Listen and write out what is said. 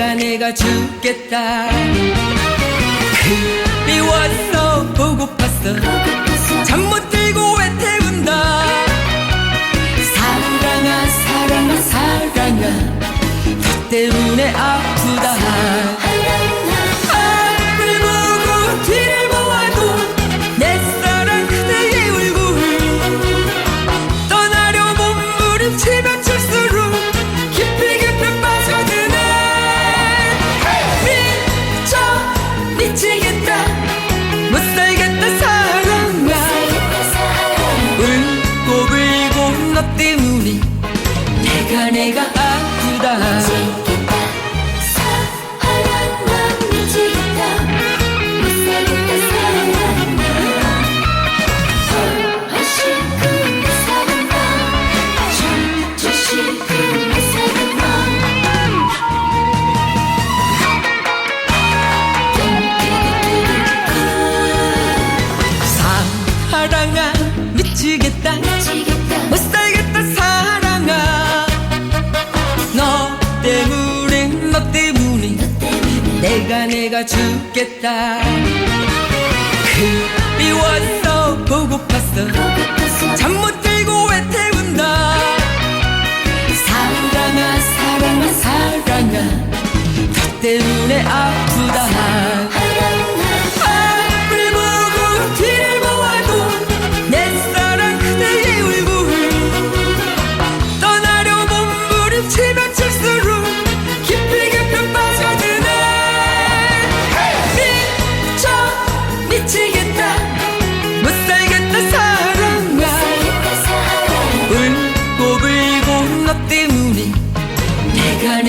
내가 내가 죽겠다. 그리워서 보고팠어. 잠 못 들고 왜 태운다? 사랑아 사랑아 사랑아. 너 때문에 아프다 아 내가 내가 죽겠다. 그리워서 보고팠어. 잠 못 들고 왜 태운다. 사랑아 사랑아 사랑아. 너 때문에 아프